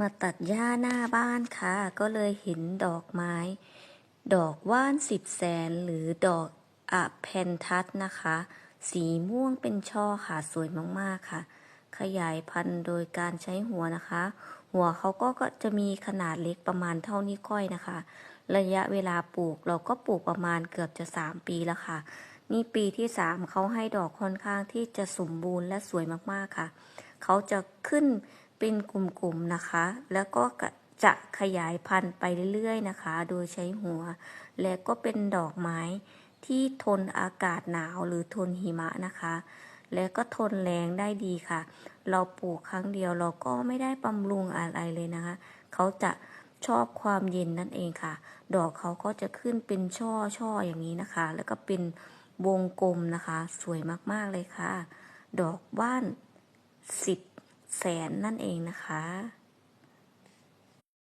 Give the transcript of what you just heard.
มาตัดหญ้าหน้าบ้านค่ะ ก็เลยเห็นดอกไม้ ดอกว่านสิบแสนหรือดอกอะเพนทัสนะคะ สีม่วงเป็นช่อค่ะสวยมากๆค่ะ ขยายพันธุ์โดยการใช้หัวนะคะ หัวเขาก็ก็จะมีขนาดเล็กประมาณเท่านิ้วก้อยนะคะ ระยะเวลาปลูกเราก็ปลูกประมาณเกือบจะ 3 ปีแล้วค่ะ นี่ปีที่ 3เขาให้ดอกค่อนข้างที่จะสมบูรณ์และสวยมากๆค่ะ เขาจะขึ้น เป็นกลุ่มๆนะคะ แล้วก็จะขยายพันธุ์ไปเรื่อยๆนะคะ โดยใช้หัว และก็เป็นดอกไม้ที่ทนอากาศหนาวหรือทนหิมะนะคะ และก็ทนแรงได้ดีค่ะ เราปลูกครั้งเดียวเราก็ไม่ได้บำรุงอะไรเลยนะคะ เขาจะชอบความเย็นนั่นเองค่ะ ดอกเขาก็จะขึ้นเป็นช่อช่ออย่างนี้นะคะ แล้วก็เป็นวงกลมนะคะ สวยมากๆเลยค่ะ ดอกว่านสิบ แสนนั่นเองนะคะ